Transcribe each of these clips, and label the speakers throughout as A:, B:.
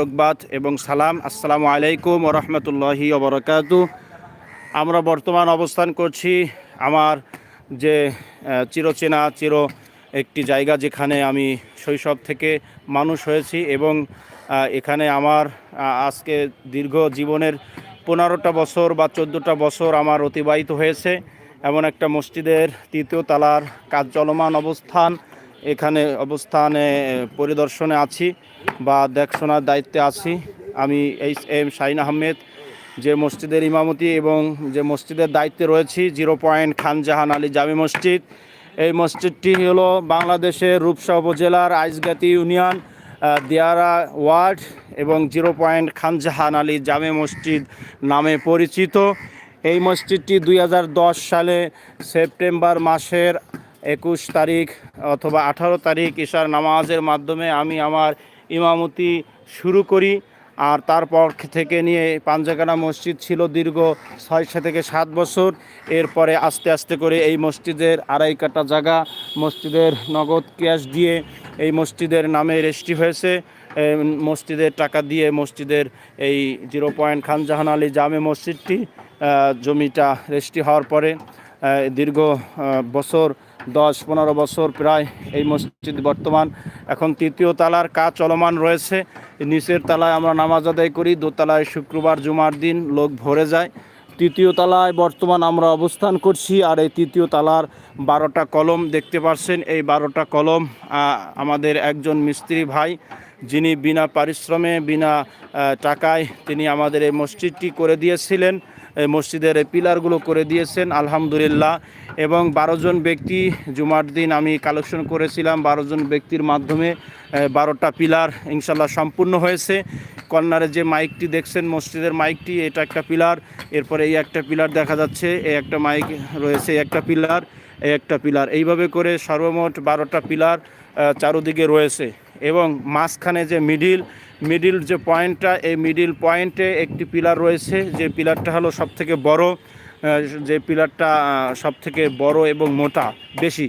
A: রকবাত এবং সালাম, আসসালামু আলাইকুম রহমতুল্লাহি ওবরাকাত আমরা বর্তমান অবস্থান করছি আমার যে চিরচেনা, চির একটি জায়গা যেখানে আমি শৈশব থেকে মানুষ হয়েছি এবং এখানে আমার আজকে দীর্ঘ জীবনের পনেরোটা বছর বা চোদ্দোটা বছর আমার অতিবাহিত হয়েছে। এমন একটা মসজিদের তৃতীয় তালার কাজ চলমান অবস্থান এখানে অবস্থানে পরিদর্শনে আছি বা দেখশোনার দায়িত্বে আছি। আমি এইচ এম শাহিন আহমেদ, যে মসজিদের ইমামতি এবং যে মসজিদের দায়িত্বে রয়েছি, জিরো পয়েন্ট খানজাহান আলী জামি মসজিদ। এই মসজিদটি হলো বাংলাদেশের রূপসা উপজেলার আইসগাতি ইউনিয়ন দিয়ারা ওয়ার্ড এবং জিরো পয়েন্ট খানজাহান আলী জামে মসজিদ নামে পরিচিত। এই মসজিদটি দুই হাজার দশ সালে সেপ্টেম্বর মাসের একুশ তারিখ অথবা আঠারো তারিখ ঈশার নামাজের মাধ্যমে আমি আমার ইমামতি শুরু করি। আর তারপর থেকে নিয়ে পাঞ্জাকানা মসজিদ ছিল দীর্ঘ ছয় থেকে সাত বছর। এরপরে আস্তে আস্তে করে এই মসজিদের আড়াই কাটা জায়গা, মসজিদের নগদ ক্যাশ দিয়ে এই মসজিদের নামে রেজিস্ট্রি হয়েছে। মসজিদের টাকা দিয়ে মসজিদের এই জিরো পয়েন্ট খানজাহান আলী জামে মসজিদটি জমিটা রেজিস্ট্রি হওয়ার পরে দীর্ঘ বছর দশ পনেরো বছর প্রায় এই মসজিদ বর্তমান। এখন তৃতীয় তালার কাজ চলমান রয়েছে। নিচের তালায় আমরা নামাজ আদায় করি, দোতলায় শুক্রবার, জুমার দিন লোক ভরে যায়। তৃতীয় তালায় বর্তমান আমরা অবস্থান করছি আর এই তৃতীয় তালার বারোটা কলম দেখতে পাচ্ছেন এই বারোটা কলম আমাদের একজন মিস্ত্রি ভাই, যিনি বিনা পারিশ্রমে, বিনা টাকায় তিনি আমাদের এই মসজিদটি করে দিয়েছিলেন। মসজিদের পিলারগুলো করে দিয়েছেন, আলহামদুলিল্লাহ। এবং বারো জন ব্যক্তি জুমার দিন আমি কালেকশন করেছিলাম। বারো জন ব্যক্তির মাধ্যমে বারোটা পিলার ইনশাল্লাহ সম্পূর্ণ হয়েছে। কর্নারে যে মাইকটি দেখছেন, মসজিদের মাইকটি, এটা একটা পিলার। এরপরে এই একটা পিলার দেখা যাচ্ছে, এই একটা মাইক রয়েছে একটা পিলার, এই একটা পিলার। এইভাবে করে সর্বমোট বারোটা পিলার চারোদিকে রয়েছে। এবং মাঝখানে যে মিডিল মিডিল যে পয়েন্টটা, এই মিডিল পয়েন্টে একটি পিলার রয়েছে, যে পিলারটা হলো সব থেকে বড় যে পিলারটা সব থেকে বড় এবং মোটা, বেশি।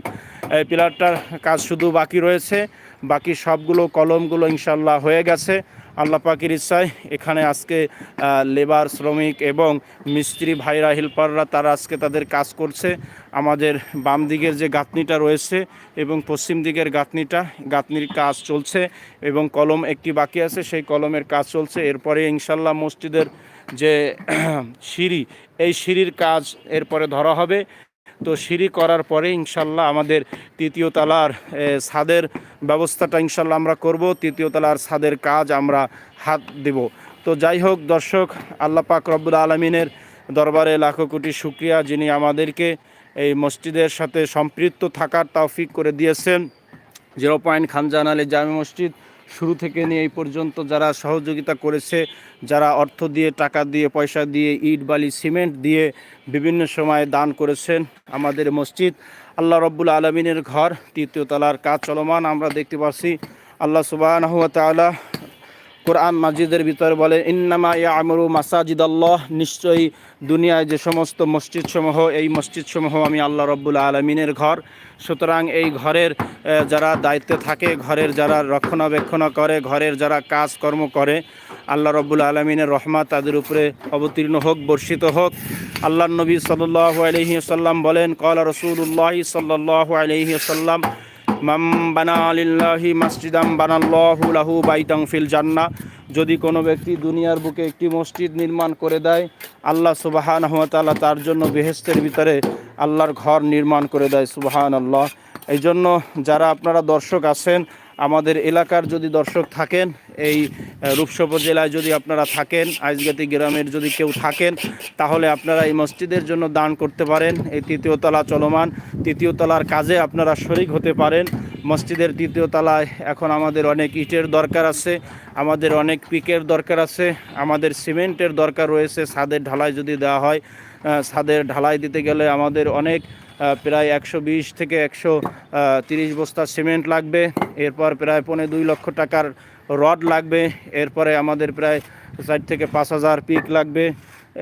A: এই পিলারটার কাজ শুধু বাকি রয়েছে, বাকি সবগুলো কলমগুলো ইনশাল্লাহ হয়ে গেছে। আল্লাহ পাকের ইচ্ছায় এখানে আজকে লেবার শ্রমিক এবং মিস্ত্রি ভাইরা হেল্পাররা তারা আজকে তাদের কাজ করছে। আমাদের বাম দিকের যে গাঁথনিটা রয়েছে এবং পশ্চিম দিকের গাঁথনিটা, গাঁথনির কাজ চলছে এবং কলম একটি বাকি আছে, সেই কলমের কাজ চলছে। এরপরে ইনশাল্লাহ মসজিদের যে, সিঁড়ি, এই সিঁড়ির কাজ এরপরে ধরা হবে। তো সিঁড়ি করার পরে ইনশাল্লাহ আমাদের তৃতীয় তলার ছাদের ব্যবস্থাটা ইনশাল্লাহ আমরা করব, তৃতীয় তলার ছাদের কাজ আমরা হাত দেব। তো যাই হোক দর্শক, আল্লাহ পাক রব্বুল আলমিনের দরবারে লাখো কোটি শুক্রিয়া যিনি আমাদেরকে এই মসজিদের সাথে সম্পৃক্ত থাকার তৌফিক করে দিয়েছেন। জিরো পয়েন্ট খানজান আলী জামে মসজিদ শুরু থেকে নিয়ে এই পর্যন্ত যারা সহযোগিতা করেছে, যারা অর্থ দিয়ে, টাকা দিয়ে, পয়সা দিয়ে, ইট, বালি, সিমেন্ট দিয়ে বিভিন্ন সময়ে দান করেছেন আমাদের মসজিদ, আল্লাহ রব্বুল আলমিনের ঘর, তৃতীয় তলার কাজ চলমান, আমরা দেখতে পাচ্ছি আল্লাহ সুবাহ কোরআন মাজিদের ভিতরে বলে, ইন্নামা ইয়ামরু মাসাজিদ আল্লাহ নিশ্চয়ই দুনিয়ায় যে সমস্ত মসজিদ সমূহ এই মসজিদ সমূহ আমি আল্লাহ রব্বুল আলমিনের ঘর। সুতরাং এই ঘরের যারা দায়িত্বে থাকে, ঘরের যারা রক্ষণাবেক্ষণ করে, ঘরের যারা কাজকর্ম করে, আল্লাহ রব্বুল আলমিনের রহমত তাদের উপরে অবতীর্ণ হোক, বর্ষিত হোক। আল্লাহ নবী সাল্লাহ আলহি সাল্লাম বলেন কলা রসুল্লাহ সাল্লাহ আলহি সাল্লাম মাম বানা লিল্লাহি মাসজিদাম বানাল্লাহু লাহু বাইতাং ফিল জান্না যদি কোনো ব্যক্তি দুনিয়ার বুকে একটি মসজিদ নির্মাণ করে দেয়, আল্লাহ সুবাহান তাআলা তার জন্য বেহেস্তের ভিতরে আল্লাহর ঘর নির্মাণ করে দেয় সুবাহান আল্লাহ এই জন্য যারা আপনারা দর্শক আছেন আমাদের এলাকার যদি দর্শক থাকেন, এই রূপসা উপজেলায় যদি আপনারা থাকেন আইজগাতি গ্রামের যদি কেউ থাকেন, তাহলে আপনারা এই মসজিদের জন্য দান করতে পারেন। এই তৃতীয় তলা চলমান। তৃতীয় তলার কাজে আপনারা শরিক হতে পারেন। মসজিদের তৃতীয় তলায় এখন আমাদের অনেক ইটের দরকার আছে, আমাদের অনেক পিকের দরকার আছে, আমাদের সিমেন্টের দরকার রয়েছে। ছাদের ঢালাই যদি দেওয়া হয় ছাদের ঢালাই দিতে গেলে আমাদের অনেক প্রায় একশো বিশ থেকে একশো তিরিশ বস্তা সিমেন্ট লাগবে। এরপর প্রায় পৌনে দুই লক্ষ টাকার রড লাগবে। এরপরে আমাদের প্রায় চার থেকে পাঁচ হাজার পিক লাগবে।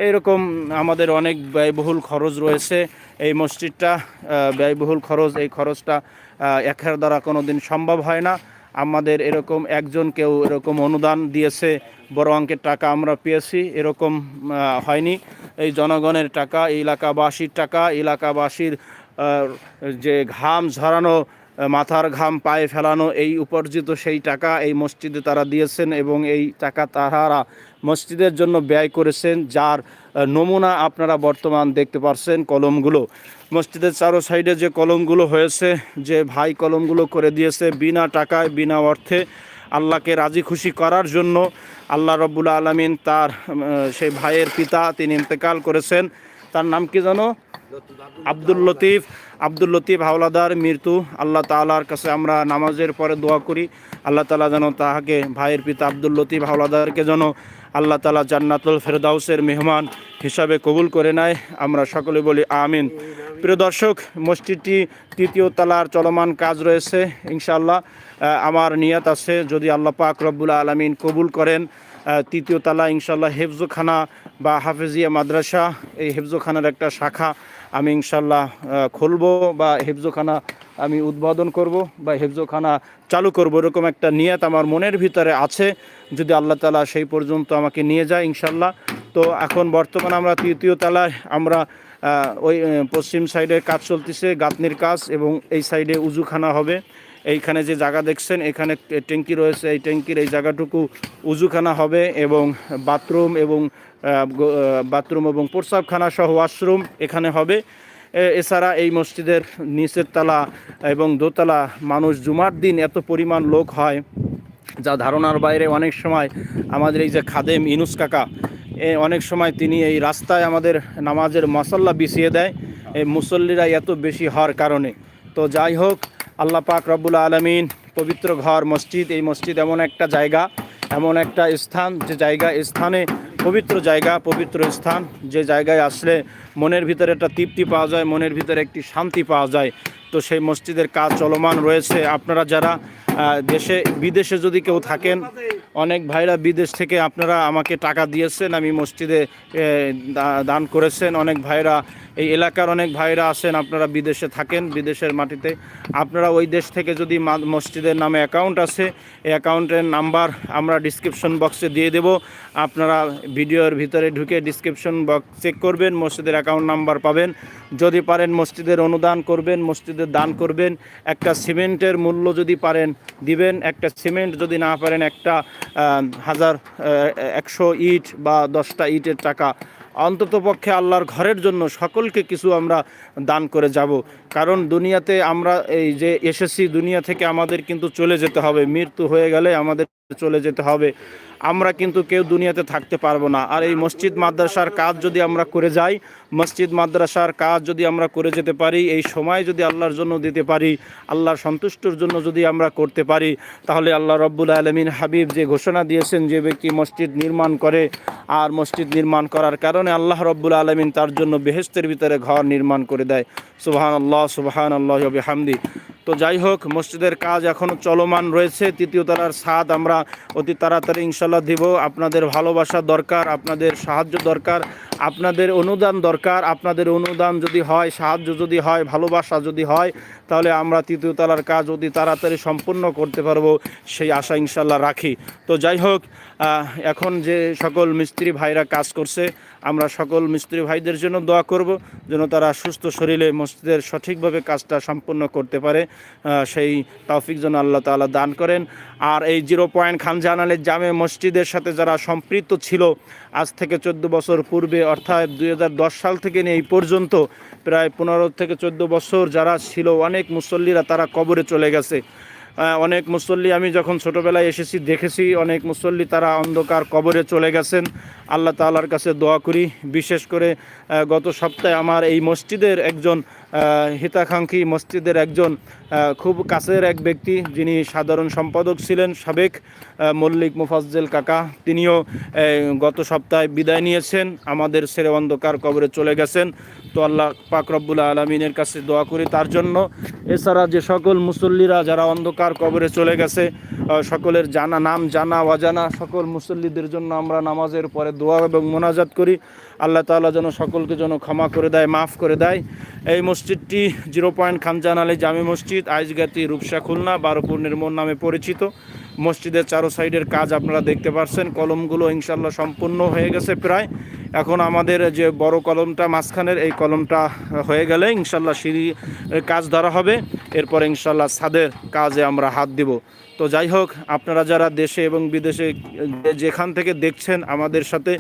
A: এইরকম আমাদের অনেক ব্যয়বহুল খরচ রয়েছে এই মসজিদটা। ব্যয়বহুল খরচ, এই খরচটা একের দ্বারা কোনো দিন সম্ভব হয় না। আমাদের এরকম একজন কেউ এরকম অনুদান দিয়েছে, বড় অঙ্কের টাকা আমরা পেয়েছি, এরকম হয়নি। এই জনগণের টাকা এলাকাবাসীর টাকা এলাকাবাসীর যে ঘাম ঝরানো মাথার ঘাম পায়ে ফেলানো, এই উপার্জিত সেই টাকা এই মসজিদে তারা দিয়েছেন এবং এই টাকা তাহারা মসজিদের জন্য ব্যয় করেছেন, যার নমুনা আপনারা বর্তমান দেখতে পাচ্ছেন কলমগুলো। মসজিদের চারো সাইডে যে কলমগুলো হয়েছে, যে ভাই কলমগুলো করে দিয়েছে বিনা টাকায়, বিনা অর্থে আল্লাহকে রাজি খুশি করার জন্য, আল্লাহ রব্বুল আলমিন তার সেই ভাইয়ের পিতা, তিনি ইন্তেকাল করেছেন। তার নাম কি জানো? আব্দুল লতিফ। আব্দুল লতিফ হাওলাদার মৃত্যু। আল্লাহ তাআলার কাছে আমরা নামাজের পরে দোয়া করি। আল্লাহ তালা যেন তাহাকে ভাইয়ের পিতা আব্দুল লতিফ হাওলাদারকে যেন আল্লাহ তালা জান্নাতুল ফেরদাউসের মেহমান হিসাবে কবুল করে নেয়। আমরা সকলে বলি আমিন। প্রিয় দর্শক মসজিদটি তৃতীয় তালার চলমান কাজ রয়েছে ইনশাআল্লাহ। আহ, আমার নিয়াত আছে যদি আল্লাহ পাক রব্বুল আলমিন কবুল করেন তৃতীয় তালা ইনশাল্লাহ হেফজোখানা বা হাফেজিয়া মাদ্রাসা, এই হেফজোখানার একটা শাখা আমি ইনশাল্লাহ খুলবো বা হেফজোখানা আমি উদ্বোধন করব বা হেফজোখানা চালু করব। এরকম একটা নিয়ত আমার মনের ভিতরে আছে। যদি আল্লাহ তালা সেই পর্যন্ত আমাকে নিয়ে যায় ইনশাল্লাহ তো এখন বর্তমানে আমরা তৃতীয় তলায় আমরা ওই পশ্চিম সাইডে কাজ চলতেছে, গাঁথনির কাজ এবং এই সাইডে উজুখানা হবে। এইখানে যে জায়গা দেখছেন, এখানে ট্যাঙ্কি রয়েছে। এই ট্যাঙ্কির এই জায়গাটুকু উজুখানা হবে এবং বাথরুম এবং বাথরুম এবং প্রস্রাবখানা সহ ওয়াশরুম এখানে হবে। এছাড়া এই মসজিদের নিচের তলা এবং দোতলা মানুষ জুমার দিন এত পরিমাণ লোক হয়, যা ধারণার বাইরে অনেক সময় আমাদের এই যে খাদেম ইনুস কাকা, এ, অনেক সময় তিনি এই রাস্তায় আমাদের নামাজের মশল্লা বিছিয়ে দেয়। এই মুসল্লিরা এত বেশি হওয়ার কারণে। তো যাই হোক আল্লাহ পাক রব্বুল আলমিন পবিত্র ঘর, মসজিদ, এই মসজিদ এমন একটা জায়গা, এমন একটা স্থান, যে জায়গা স্থানে পবিত্র জায়গা, পবিত্র স্থান, যে জায়গায় আসলে মনের ভিতরে একটা তৃপ্তি পাওয়া যায়, মনের ভিতরে একটি শান্তি পাওয়া যায়। তো সেই মসজিদের কাজ চলমান রয়েছে। আপনারা যারা দেশে, বিদেশে যদি কেউ থাকেন অনেক ভাইরা বিদেশ থেকে আপনারা আমাকে টাকা দিয়েছেন, আমি মসজিদে দান করেছেন। অনেক ভাইরা, এই এলাকার অনেক ভাইরা আছেন, আপনারা বিদেশে থাকেন, বিদেশের মাটিতে। আপনারা ওই দেশ থেকে যদি মসজিদের নামে অ্যাকাউন্ট আছে, এই অ্যাকাউন্টের নাম্বার আমরা ডিসক্রিপশন বক্সে দিয়ে দেব। আপনারা ভিডিওর ভিতরে ঢুকে ডিসক্রিপশন বক্স চেক করবেন, মসজিদের অ্যাকাউন্ট নাম্বার পাবেন। যদি পারেন মসজিদের অনুদান করবেন, মসজিদের দান করবেন। একটা সিমেন্টের মূল্য যদি পারেন, দিবেন। একটা সিমেন্ট যদি না পারেন, একটা হাজার একশো ইট বা দশটা ইটের টাকা। অন্তত পক্ষে আল্লাহর ঘরের জন্য সকলকে কিছু আমরা দান করে যাব। কারণ দুনিয়াতে আমরা এই যে এসেছি, দুনিয়া থেকে আমাদের কিন্তু চলে যেতে হবে। মৃত্যু হয়ে গেলে আমাদের চলে যেতে হবে। আমরা কিন্তু কেউ দুনিয়াতে থাকতে পারব না। আর এই মসজিদ মাদ্রাসার কাজ যদি আমরা করে যাই, মসজিদ মাদ্রাসার কাজ যদি আমরা করে যেতে পারি, এই সময় যদি আল্লাহর জন্য দিতে পারি, আল্লাহর সন্তুষ্টর জন্য যদি আমরা করতে পারি, তাহলে আল্লাহ রব্বুল আলমিন হাবিব যে ঘোষণা দিয়েছেন যে ব্যক্তি মসজিদ নির্মাণ করে আর মসজিদ নির্মাণ করার কারণে আল্লাহ রব্বুল আলমিন তার জন্য বেহেস্তের ভিতরে ঘর নির্মাণ করে দেয়। সুবাহান আল্লাহ সুবাহান আল্লাহ হামদি তো যাই হোক, মসজিদের কাজ এখনও চলমান রয়েছে। তৃতীয় তলার ছাদ আমরা অতি তাড়াতাড়ি ইনশাল্লাহ দিব। আপনাদের ভালোবাসা দরকার, আপনাদের সাহায্য দরকার, আপনাদের অনুদান দরকার। আপনাদের অনুদান যদি হয়, সাহায্য যদি হয়, ভালোবাসা যদি হয়, তাহলে আমরা তৃতীয়তলার কাজ অতি তাড়াতাড়ি সম্পূর্ণ করতে পারব, সেই আশা ইনশাল্লাহ রাখি। তো যাই হোক এখন যে সকল মিস্ত্রি ভাইরা কাজ করছে আমরা সকল মিস্ত্রি ভাইদের জন্য দোয়া করব যেন তারা সুস্থ শরীরে মসজিদের সঠিকভাবে কাজটা সম্পূর্ণ করতে পারে সেই তৌফিক যেন আল্লাহ তালা দান করেন। আর এই জিরো পয়েন্ট খানজাহান আলীর জামে মসজিদের সাথে যারা সম্পৃক্ত ছিল, আজ থেকে চোদ্দ বছর পূর্বে, অর্থাৎ দুই হাজার দশ সাল থেকে নিয়ে এই পর্যন্ত, প্রায় পনেরো থেকে চোদ্দ বছর যারা ছিল, অনেক মুসল্লিরা তারা কবরে চলে গেছে। অনেক মুসল্লি আমি যখন ছোটোবেলায় এসেছি, দেখেছি অনেক মুসল্লি তারা অন্ধকার কবরে চলে গেছেন। আল্লাহ তালার কাছে দোয়া করি। বিশেষ করে গত সপ্তাহে আমার এই মসজিদের একজন হিতাকাঙ্ক্ষী মসজিদের একজন খুব কাছের এক ব্যক্তি যিনি সাধারণ সম্পাদক ছিলেন, সাবেক মল্লিক মুফাজ্জেল কাকা। তিনিও গত সপ্তাহে বিদায় নিয়েছেন। আমাদের সেরে অন্ধকার কবরে চলে গেছেন। তো আল্লাহ পাক রব্বুল আলমিনের কাছে দোয়া করি তার জন্য। এছাড়া যে সকল মুসল্লিরা যারা অন্ধকার কবরে চলে গেছে সকলের জানা নাম, জানা অজানা সকল মুসল্লিদের জন্য আমরা নামাজের পরে দোয়া এবং মোনাজাত করি। আল্লাহ তাআলা যেন সকলকে যেন ক্ষমা করে দেয়, মাফ করে দেয়। এই মসজিদ মসজিদটি জিরো পয়েন্ট খানজান আলী জামে মসজিদ, আইজগাতি রূপসা খুলনা, বারোপুর নির্মল নামে পরিচিত। মসজিদের চারো সাইডের কাজ আপনারা দেখতে পাচ্ছেন কলমগুলো ইনশাল্লাহ সম্পূর্ণ হয়ে গেছে প্রায়। এখন আমাদের যে বড় কলমটা, মাঝখানের এই কলমটা হয়ে গেলে ইনশাল্লাহ সিঁড়ি কাজ ধরা হবে। এরপর ইনশাল্লাহ ছাদের কাজে আমরা হাত দিব। তো যাই হোক, আপনারা যারা দেশে এবং বিদেশে যেখান থেকে দেখছেন আমাদের সাথে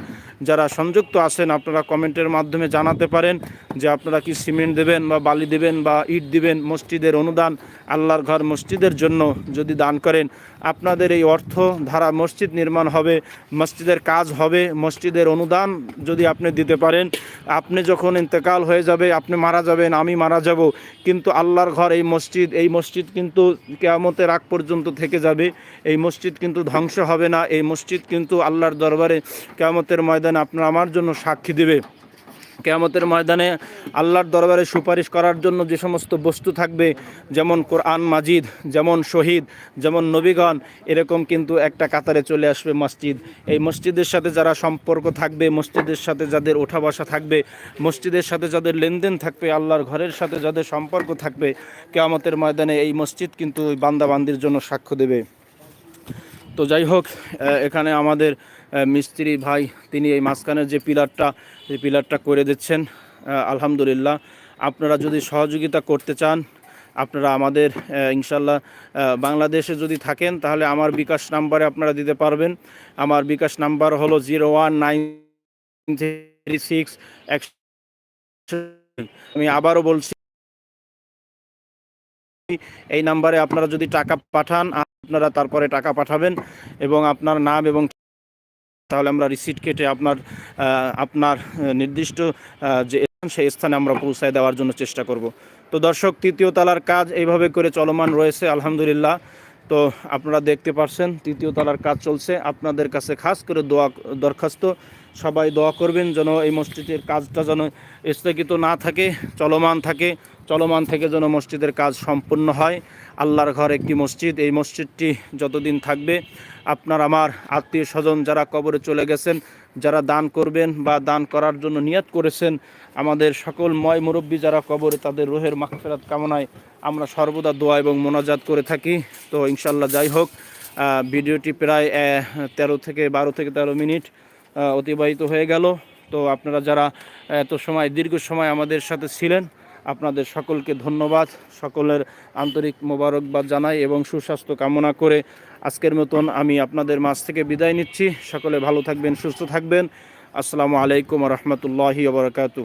A: যারা সংযুক্ত আছেন, আপনারা কমেন্টের মাধ্যমে জানাতে পারেন যে আপনারা কি সিমেন্ট দেবেন বা বালি দেবেন বা ইট দিবেন, মসজিদের অনুদান, আল্লাহর ঘর মসজিদের জন্য যদি দান করেন। আপনাদের এই অর্থ ধারা মসজিদ নির্মাণ হবে, মসজিদের কাজ হবে, মসজিদের অনুদান যদি আপনি দিতে পারেন, আপনি যখন ইন্তেকাল হয়ে যাবে, আপনি মারা যাবেন, আমি মারা যাব। কিন্তু আল্লাহর ঘর এই মসজিদ এই মসজিদ কিন্তু কেয়ামতের আগ পর্যন্ত থেকে যাবে। এই মসজিদ কিন্তু ধ্বংস হবে না। এই মসজিদ কিন্তু আল্লাহর দরবারে কেমতের ময়দানে আপনার আমার জন্য সাক্ষী দেবে। কেয়ামতের ময়দানে আল্লাহর দরবারে সুপারিশ করার জন্য যে সমস্ত বস্তু থাকবে, যেমন কোরআন মাজিদ, যেমন শহীদ, যেমন নবীগণ, এরকম কিন্তু একটা কাতারে চলে আসবে মসজিদ। এই মসজিদের সাথে যারা সম্পর্ক থাকবে, মসজিদের সাথে যাদের ওঠা বসা থাকবে, মসজিদের সাথে যাদের লেনদেন থাকবে, আল্লাহর ঘরের সাথে যাদের সম্পর্ক থাকবে, কেয়ামতের ময়দানে এই মসজিদ কিন্তু ওই বান্দাবান্দির জন্য সাক্ষ্য দেবে। তো যাই হোক এখানে আমাদের মিস্ত্রি ভাই, তিনি এই মাঝখানের যে পিলারটা, এই পিলারটা করে দিচ্ছেন আলহামদুলিল্লাহ। আপনারা যদি সহযোগিতা করতে চান, আপনারা আমাদের ইনশাল্লাহ বাংলাদেশে যদি থাকেন, তাহলে আমার বিকাশ নাম্বারে আপনারা দিতে পারবেন। আমার বিকাশ নাম্বার হলো zero one nine three six আমি আবারও বলছি, এই নাম্বারে আপনারা যদি টাকা পাঠান, আপনারা তারপরে টাকা পাঠাবেন এবং আপনার নাম এবং তাহলে আমরা রিসিট কেটে আপনার আপনার নির্দিষ্ট যে স্থান, সেই স্থানে আমরা পৌঁছায় দেওয়ার জন্য চেষ্টা করব। তো দর্শক, তৃতীয় তলার কাজ এইভাবে করে চলমান রয়েছে, আলহামদুলিল্লাহ। তো আপনারা দেখতে পাচ্ছেন তৃতীয় তলার কাজ চলছে। আপনাদের কাছে খাস করে দোয়া, দরখাস্ত। সবাই দোয়া করবেন যেন এই মসজিদের কাজটা যেন স্থগিত না থাকে, চলমান থাকে। চলমান থেকে যেন মসজিদের কাজ সম্পূর্ণ হয়। আল্লাহর ঘর একটি মসজিদ। এই মসজিদটি যতদিন থাকবে, আপনার আমার আত্মীয় স্বজন যারা কবরে চলে গেছেন, যারা দান করবেন বা দান করার জন্য নিয়ত করেছেন, আমাদের সকল ময় মুরব্বী যারা কবরে, তাদের রোহের মাগফিরাত কামনায় আমরা সর্বদা দোয়া এবং মোনাজাত করে থাকি। তো ইনশাল্লাহ যাই হোক ভিডিওটি প্রায় তেরো থেকে বারো থেকে তেরো মিনিট অতিবাহিত হয়ে গেল। তো আপনারা যারা এত সময়, দীর্ঘ সময় আমাদের সাথে ছিলেন আপনাদের সকলকে ধন্যবাদ। সকলের আন্তরিক মোবারকবাদ জানাই এবং সুস্বাস্থ্য কামনা করে আজকের মতন আমি আপনাদের মাছ থেকে বিদায় নিচ্ছি। সকলে ভালো থাকবেন, সুস্থ থাকবেন। আসসালামু আলাইকুম রহমতুল্লাহি ওবরাকাতু